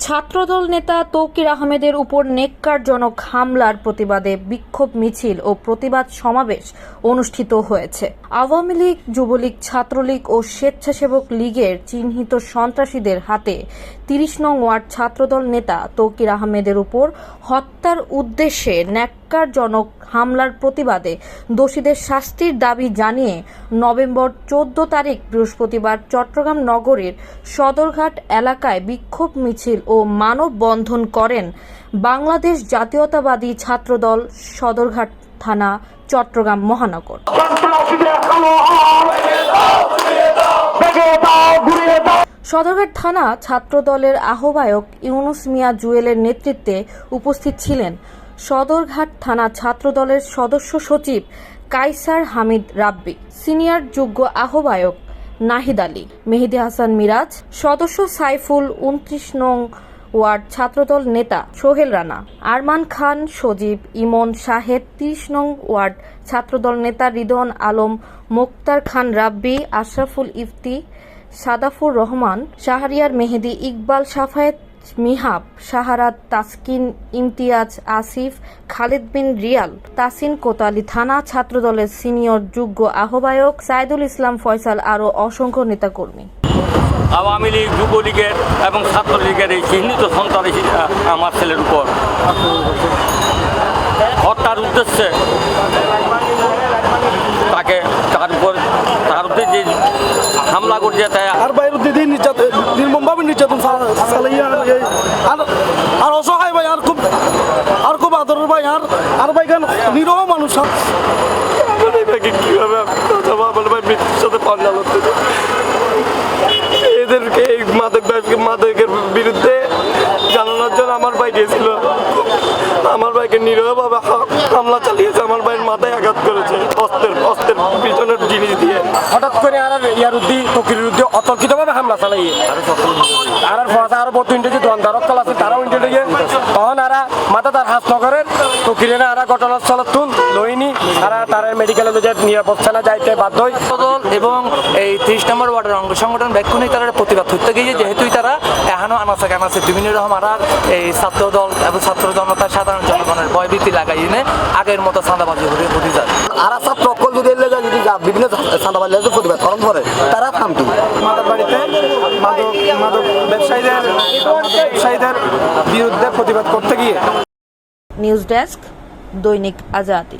ছাত্রদল নেতা তৌকির আহমেদের উপর নেককারজনক হামলার প্রতিবাদে বিক্ষোভ মিছিল ও প্রতিবাদ সমাবেশ অনুষ্ঠিত হয়েছে। আওয়ামী লীগ, যুবলীগ, ছাত্রলীগ ও স্বেচ্ছাসেবক লীগের চিহ্নিত সন্ত্রাসীদের হাতে তিরিশ নং ওয়ার্ড ছাত্রদল নেতা তৌকির আহমেদের উপর হত্যার উদ্দেশ্যে ন্যাক্কারজনক হামলার প্রতিবাদে দোষীদের শাস্তির দাবি জানিয়ে নভেম্বর চোদ্দ তারিখ বৃহস্পতিবার চট্টগ্রাম নগরের সদরঘাট এলাকায় বিক্ষোভ মিছিল ও মানববন্ধন করেন বাংলাদেশ জাতীয়তাবাদী ছাত্রদল সদরঘাট থানা, চট্টগ্রাম মহানগর। সদরঘাট থানা ছাত্রদলের আহ্বায়ক ইউনুস মিয়া জুয়েলের নেতৃত্বে উপস্থিত ছিলেন সদরঘাট থানা ছাত্রদলের সদস্য সচিব কাইসার হামিদ রাব্বি, সিনিয়র যোগ্য আহ্বায়ক নাহিদ আলী, মেহেদি হাসান মিরাজ, সদস্য সাইফুল উনত্রিশ নং ওয়ার্ড ছাত্রদল নেতা সোহেল রানা, আরমান খান সজীব, ইমন শাহেদ তিরিশ নং ওয়ার্ড ছাত্রদল নেতা রিদন আলম, মোক্তার খান রাব্বি, আশরাফুল ইফতি, সাদাফুর রহমান, শাহরিয়ার মেহেদি ইকবাল সাফায়েত মিহাব শাহারাত তাসকিন ইমতিয়াজ আসিফ খালিদ বিন রিয়াল তাসিন কোতালি থানা ছাত্রদলের সিনিয়র যোগ্য আহ্বায়ক সাইদুল ইসলাম ফয়সাল আরও অসংখ্য নেতাকর্মী। আওয়ামী লীগ যুবলীগের এবং ছাত্রলীগের এই চিহ্নিত সন্ত্রাসী আমার ছেলের উপর। হত্যার উদ্দেশ্যে তাকে তার উপর তার উদ্দেশ্যে যে হামলা করছে তাই আর বাইরের দিদি নির্যাতন নির্যাতন চালাইয়া আর আর অসহায় ভাই, আর খুব আর খুব আদরের ভাই, আর আর ভাই কেন? নিরহ মানুষ কীভাবে আমার ভাই সাথে পাঞ্জালত থেকে এদেরকে, এই মাদক ব্যবসা মাদকের বিরুদ্ধে জানানোর জন্য আমার ভাই গিয়েছিল আমার ভাইকে নিরীহভাবে হামলা চালিয়েছে। আমার ভাইয়ের মাথায় আঘাত করেছে। ইয়ার উদ্দি তকির উদ্দি অতর্কিতভাবে হামলা চালাই আর আর ফরাসা আর বর্তমান ইন্ডিয়া দোয়ান রক্তল আছে তারাও ইন্ডিয়া গিয়ে তখন আর মাথা তার হাত নগরের তকিরে আর ঘটনাস্থল তুল লইনি আর তারা মেডিকেলে যাইতে বাধ্য হয়। দল এবং এই ত্রিশ নম্বর ওয়ার্ডের অঙ্গ সংগঠন তারা প্রতিবাদ করতে গিয়ে যেহেতু তারা এখনও আনাচে কানাচে বিভিন্ন রকম আর এই ছাত্র দল এবং ছাত্র জনতা সাধারণ জনগণের ভয়ভীতি লাগাই এনে আগের মতো চাঁদাবাজি ঘটে যায়। আর ছাত্র বিভিন্ন চাঁদাবাজি প্রতিবাদ পালন করে তারা থামতি মাদক বাড়িতে মাদক মাদক ব্যবসায়ীদের ব্যবসায়ীদের বিরুদ্ধে প্রতিবাদ করতে গিয়ে। নিউজ ডেস্ক দৈনিক আজাদি।